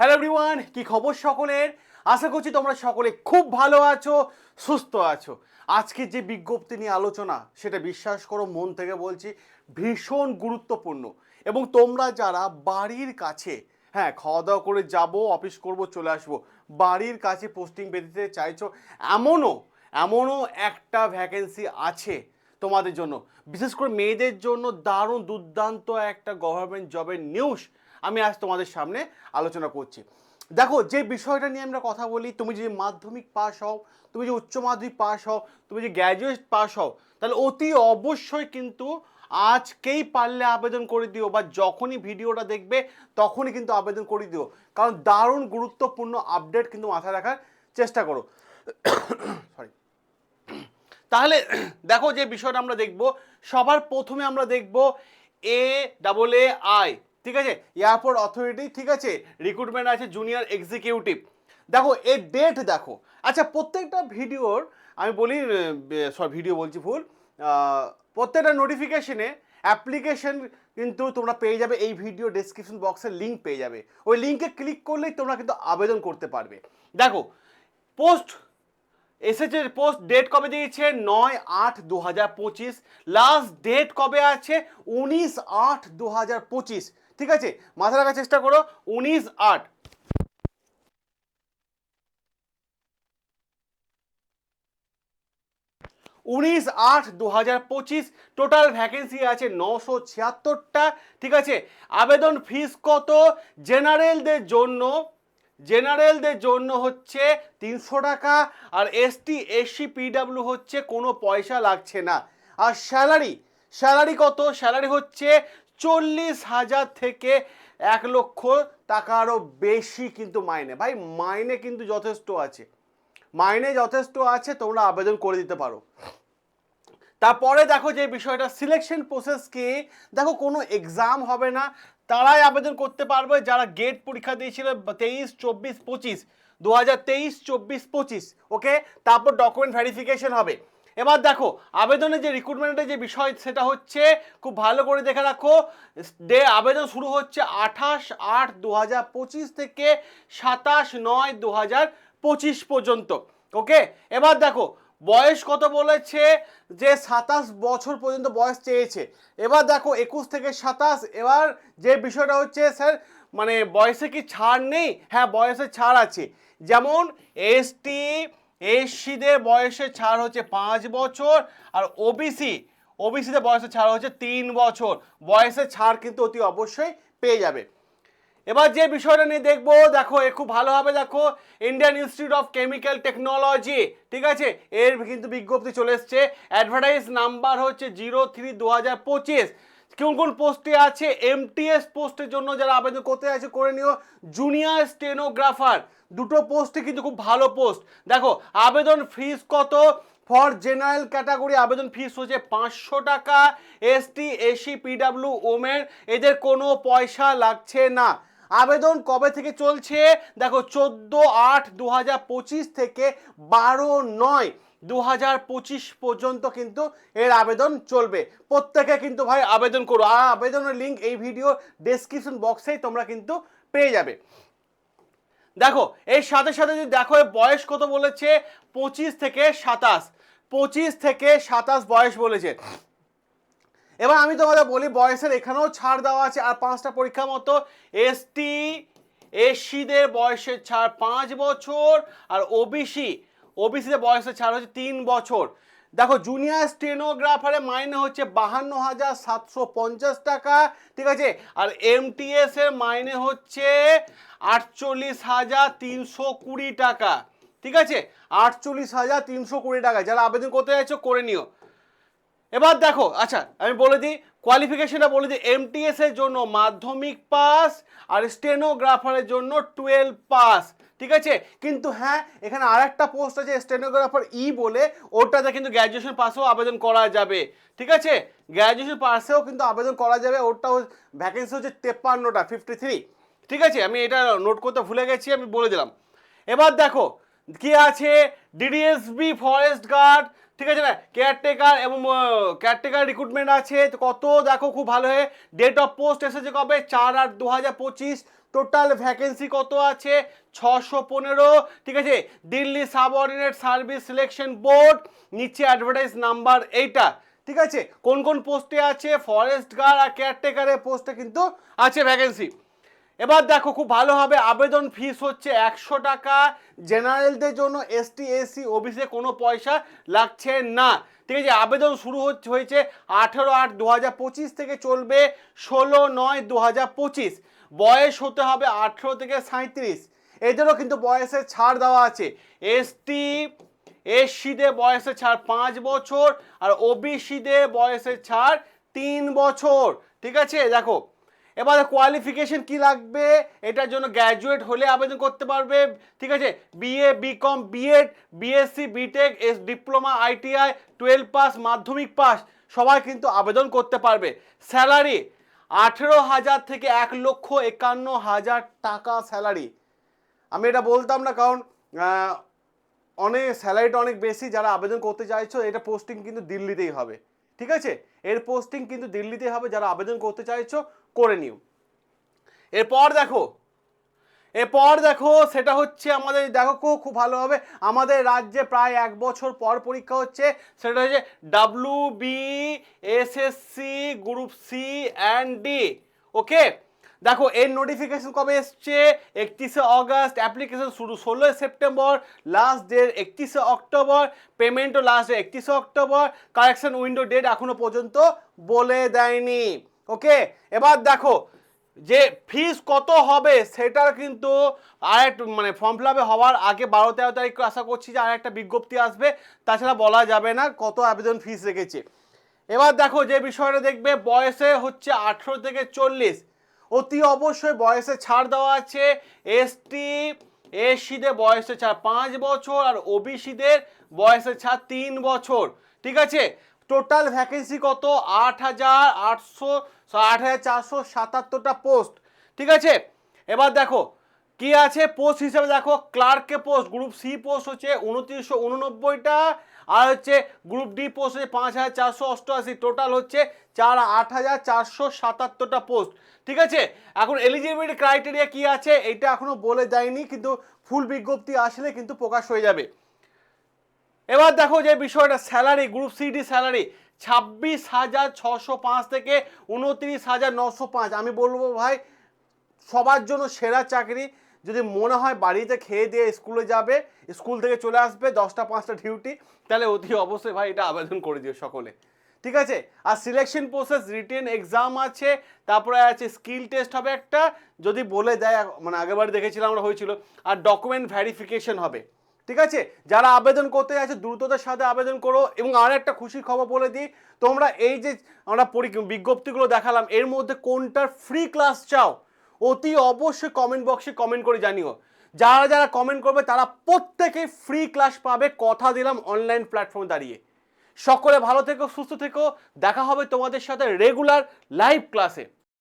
Hello everyone কি খবর সকলের? আশা করছি তোমরা সকলে খুব ভালো আছো, সুস্থ আছো। আজকে যে বিজ্ঞপ্তি নিয়ে আলোচনা, সেটা বিশ্বাস করো, মন থেকে বলছি, ভীষণ গুরুত্বপূর্ণ। এবং তোমরা যারা বাড়ির কাছে হ্যাঁ খাওয়া দাওয়া করে যাব, অফিস করব, চলে আসব, বাড়ির কাছে পোস্টিং পেতে চাইছো, এমনও এমনও একটা ভ্যাকেন্সি আছে তোমাদের জন্য। বিশেষ করে মেয়েদের জন্য দারুণ দুর্দান্ত একটা গভর্নমেন্ট জবের নিউজ আমি আজ তোমাদের সামনে আলোচনা করছি। দেখো, যে বিষয়টা নিয়ে আমরা কথা বলি, তুমি যদি মাধ্যমিক পাস হও, তুমি যে উচ্চ মাধ্যমিক পাস হও, তুমি যে গ্র্যাজুয়েট পাস হও, তাহলে অতি অবশ্যই কিন্তু আজকেই পারলে আবেদন করে দিও বা যখনই ভিডিওটা দেখবে, তখনই কিন্তু আবেদন করে দিও। কারণ দারুণ গুরুত্বপূর্ণ আপডেট কিন্তু মাথায় রাখার চেষ্টা করো। সরি তাহলে, দেখো যে বিষয়টা আমরা দেখব, সবার প্রথমে আমরা দেখব এ ডাবল এ আই ঠিক আছে? এয়ারপোর্ট অথরিটি ঠিক আছে? রিক্রুটমেন্ট আছে জুনিয়র এক্সিকিউটিভ দেখো এর ডেট দেখো। আচ্ছা প্রত্যেকটা ভিডিওর, আমি বলি সরি ভিডিও বলছি ভুল প্রত্যেকটা নোটিফিকেশনে অ্যাপ্লিকেশন কিন্তু তোমরা পেয়ে যাবে, এই ভিডিও ডেসক্রিপশন বক্সের লিঙ্ক পেয়ে যাবে। ওই লিঙ্কে ক্লিক করলেই তোমরা কিন্তু আবেদন করতে পারবে। দেখো পোস্ট এসেছে পোস্ট ডেট কবে দিয়েছে? নয় আট দু হাজার পঁচিশ। লাস্ট ডেট কবে আছে? উনিশ আট দু হাজার পঁচিশ। ঠিক আছে? মাথা রাখার চেষ্টা করো। উনিশ আট। উনিশ আট দু হাজার পঁচিশ টোটাল ভ্যাকেন্সি আছে নশো ছিয়াত্তরটা। ঠিক আছে? আবেদন ফিস কত? জেনারেলদের জন্য জেনারেলদের জন্য হচ্ছে তিনশো টাকা আর এসটি এসসি পিডাব্লিউ হচ্ছে কোনো পয়সা লাগছে না। আর স্যালারি স্যালারি কত? স্যালারি হচ্ছে চল্লিশ হাজার থেকে এক লক্ষ টাকারও বেশি কিন্তু মাইনে। ভাই, মাইনে কিন্তু যথেষ্ট আছে। মাইনে যথেষ্ট আছে, তোমরা আবেদন করে দিতে পারো। তারপরে দেখো যে বিষয়টা সিলেকশন প্রসেস কি? দেখো, কোনো এক্সাম হবে না। তারাই আবেদন করতে পারবে, যারা গেট পরীক্ষা দিয়েছিল তেইশ, চব্বিশ, পঁচিশ দু হাজার তেইশ, চব্বিশ, পঁচিশ ওকে তারপর ডকুমেন্ট ভেরিফিকেশন হবে। এবার দেখো আবেদনের যে রিক্রুটমেন্টের যে বিষয়, সেটা হচ্ছে খুব ভালো করে দেখে রাখো, ডে আবেদন শুরু হচ্ছে আঠাশ আট দু হাজার পঁচিশ থেকে সাতাশ নয় দু হাজার পঁচিশ পর্যন্ত, ওকে? এবার দেখো, বয়স কত বলেছে? যে সাতাশ বছর পর্যন্ত বয়স চেয়েছে। এবার দেখো, একুশ থেকে সাতাশ, এবার যে বিষয়টা হচ্ছে, স্যার মানে বয়সে কি ছাড় নেই? হ্যাঁ বয়সে ছাড় আছে। যেমন এসটি এসসিদের বয়সে ছাড় হচ্ছে পাঁচ বছর আর ওবিসি, ওবিসিদের বয়সে ছাড় হচ্ছে তিন বছর। বয়সে ছাড় কিন্তু অতি অবশ্যই পেয়ে যাবে। এবার যে বিষয়টা নিয়ে দেখব, দেখো, এ খুব ভালোভাবে দেখো Indian Institute of Chemical Technology ঠিক আছে? এর কিন্তু বিজ্ঞপ্তি চলে এসছে। অ্যাডভার্টাইজ নাম্বার হচ্ছে জিরো থ্রি দু হাজার পঁচিশ। কোন কোন পোস্টে আছে? এমটিএস পোস্টের জন্য যারা আবেদন করতে আছে করে নিও। জুনিয়র স্টেনোগ্রাফার দুটো পোস্টে কিন্তু খুব ভালো পোস্ট দেখো, আবেদন ফিস কত? ফর জেনারেল ক্যাটাগরি আবেদন ফিস হচ্ছে পাঁচশো টাকা। এসটি এসি পিডাব্লিউ ওমেন এদের কোনো পয়সা লাগছে না। আবেদন কবে থেকে চলছে? দেখো, চোদ্দ আট দু থেকে বারো নয়। দু হাজার পঁচিশ পর্যন্ত কিন্তু এর আবেদন চলবে। প্রত্যেকে কিন্তু ভাই আবেদন করো। আর আবেদনের লিঙ্ক এই ভিডিও ডেসক্রিপশন বক্সেই তোমরা কিন্তু পেয়ে যাবে। দেখো, এর সাথে সাথে যদি দেখো বয়স কত বলেছে? পঁচিশ থেকে সাতাশ। পঁচিশ থেকে সাতাশ বয়স বলেছে। এবার আমি তোমাদের বলি, বয়সের এখানেও ছাড় দেওয়া আছে। আর পাঁচটা পরীক্ষা মতো এসটি, এসসিদের বয়সের ছাড় পাঁচ বছর। আর ওবিসি ওবিসিদের বয়সের ছাড় হচ্ছে তিন বছর। দেখো জুনিয়র স্টেনোগ্রাফারের মাইনে হচ্ছে বাহান্ন হাজার সাতশো পঞ্চাশ টাকা, ঠিক আছে? আর এমটিএস এর মাইনে হচ্ছে আটচল্লিশ হাজার তিনশো কুড়ি টাকা, ঠিক আছে? আটচল্লিশ হাজার তিনশো কুড়ি টাকা। যারা আবেদন করতে চাইছো, করে নিও। এবার দেখো আচ্ছা আমি বলে দিই কোয়ালিফিকেশনটা বলে দিই এমটিএস এর জন্য মাধ্যমিক পাস আর স্টেনোগ্রাফারের জন্য টুয়েলভ পাস ঠিক আছে? কিন্তু হ্যাঁ এখানে আর একটা পোস্ট আছে স্টেনোগ্রাফার ই বলে, ওটাতে কিন্তু গ্র্যাজুয়েশন পাসেও আবেদন করা যাবে। ঠিক আছে? গ্র্যাজুয়েশন পাসেও কিন্তু আবেদন করা যাবে ওটাও ভ্যাকেন্সি হচ্ছে তেপ্পান্নটা ফিফটি থ্রি ঠিক আছে? আমি এটা নোট করতে ভুলে গেছি, আমি বলে দিলাম। এবার দেখো, কি আছে? ডিডিএসবি ফরেস্ট গার্ড ঠিক আছে না? কেয়ারটেকার এবং কেয়ারটেকার রিক্রুটমেন্ট আছে। তো কত? দেখো, খুব ভালো হয়ে ডেট অফ পোস্ট এসেছে কবে? চার আট দু হাজার পঁচিশ। টোটাল ভ্যাকেন্সি কত আছে? ছশো পনেরো। ঠিক আছে? Delhi subordinate service selection board নিচে অ্যাডভার্টাইজ নাম্বার এইটা। ঠিক আছে? কোন কোন পোস্টে আছে? ফরেস্ট গার্ড আর কেয়ারটেকারের পোস্টে কিন্তু আছে ভ্যাকেন্সি এবার দেখো, খুব ভালো হবে, আবেদন ফিস হচ্ছে একশো টাকা। জেনারেলদের জন্য এসটি এসসি ওবিসি কোনো পয়সা লাগছে না। ঠিক আছে? আবেদন শুরু হচ্ছে, হয়েছে আঠেরো আট দু থেকে চলবে ষোলো নয় দু বয়স হতে হবে আঠেরো থেকে সাঁত্রিশ এদেরও কিন্তু বয়সের ছাড় দেওয়া আছে। এসটি এসসিদের বয়সের ছাড় পাঁচ বছর আর ওবিসিদের বয়সের ছাড় তিন বছর। ঠিক আছে? দেখো, এবারে কোয়ালিফিকেশন কি লাগবে? এটার জন্য গ্র্যাজুয়েট হলে আবেদন করতে পারবে। ঠিক আছে? BA B Com B Ed B Sc B Tech S diploma ITI twelve pass মাধ্যমিক পাস সবাই কিন্তু আবেদন করতে পারবে। স্যালারি আঠেরো হাজার থেকে এক লক্ষ একান্ন হাজার টাকা স্যালারি। আমি এটা বলতাম না, কারণ অনেক স্যালারিটা অনেক বেশি, যারা আবেদন করতে চাইছো, এটা পোস্টিং কিন্তু দিল্লিতেই হবে। ঠিক আছে? এর পোস্টিং কিন্তু দিল্লিতেই হবে, যারা আবেদন করতে চাইছো, করে নিও। এরপর দেখো এরপর দেখো, সেটা হচ্ছে আমাদের, দেখো খুব খুব ভালো হবে। আমাদের রাজ্যে প্রায় এক বছর পর পরীক্ষা হচ্ছে। সেটা হচ্ছে W B SSC group C and D okay দেখো, এর নোটিফিকেশন কবে এসছে? একত্রিশে অগস্ট অ্যাপ্লিকেশন শুরু ষোলোই সেপ্টেম্বর লাস্ট ডেট একত্রিশে অক্টোবর পেমেন্টও লাস্ট ডেট একত্রিশে অক্টোবর কারেকশন উইন্ডো ডেট এখনও পর্যন্ত বলে দেয়নি ওকে এবার দেখো যে ফিস কত হবে সেটার কিন্তু আর একটু মানে ফর্ম ফিল হওয়ার আগে বারো তেরো তারিখ আশা করছি যে আর একটা বিজ্ঞপ্তি আসবে। তাছাড়া বলা যাবে না কত আবেদন ফিস রেখেছে। এবার দেখো যে বিষয়টা দেখবে, বয়সে হচ্ছে আঠেরো থেকে চল্লিশ। অতি অবশ্যই বয়সে ছাড় দেওয়া আছে। এসটি এসসিদের বয়সে ছাড় পাঁচ বছর আর ওবিসিদের বয়সে ছাড় তিন বছর। ঠিক আছে? টোটাল ভ্যাকেন্সি কত? আট হাজার আটশো, আট হাজার চারশো সাতাত্তরটা পোস্ট ঠিক আছে? এবার দেখো, কি আছে? পোস্ট হিসেবে দেখো ক্লার্কে পোস্ট গ্রুপ সি পোস্ট হচ্ছে উনত্রিশশো উননব্বইটা, আর হচ্ছে গ্রুপ ডি পোস্ট হচ্ছে পাঁচ হাজার চারশো অষ্টআশি। টোটাল হচ্ছে চার, আট হাজার চারশো সাতাত্তরটা পোস্ট ঠিক আছে? এখন এলিজিবিলিটি ক্রাইটেরিয়া কি আছে? এটা এখনও বলে দেয়নি, কিন্তু ফুল বিজ্ঞপ্তি আসলে কিন্তু প্রকাশ হয়ে যাবে। এবার দেখো যে বিষয়টা স্যালারি গ্রুপ সিডি স্যালারি ছাব্বিশ হাজার ছশো পাঁচ থেকে উনত্রিশ হাজার নশো পাঁচ। আমি বলব ভাই, সবার জন্য সেরা চাকরি। যদি মনে হয় বাড়িতে খেয়ে দিয়ে স্কুলে যাবে, স্কুল থেকে চলে আসবে, দশটা, পাঁচটা ডিউটি তাহলে অতি অবশ্যই ভাই এটা আবেদন করে দিও সকলে। ঠিক আছে? আর সিলেকশন প্রসেস রিটেন এক্সাম আছে, তারপরে আছে স্কিল টেস্ট হবে একটা। যদি বলে দেয় মানে আগেরবার দেখেছিলাম, আমরা হয়েছিল। আর ডকুমেন্ট ভ্যারিফিকেশন হবে। ঠিক আছে? যারা আবেদন করতে যাচ্ছে, দ্রুততার সাথে আবেদন করো এবং আর একটা খুশির খবর বলে দিই, তোমরা এই যে আমরা বিজ্ঞপ্তিগুলো দেখালাম, এর মধ্যে কোনটার ফ্রি ক্লাস চাও, অতি অবশ্যই কমেন্ট বক্সে কমেন্ট করে জানিও। যারা যারা কমেন্ট করবে, তারা প্রত্যেকে ফ্রি ক্লাস পাবে, কথা দিলাম অনলাইন প্ল্যাটফর্মে দাঁড়িয়ে। সকলে ভালো থেকো, সুস্থ থেকো, দেখা হবে তোমাদের সাথে রেগুলার লাইভ ক্লাসে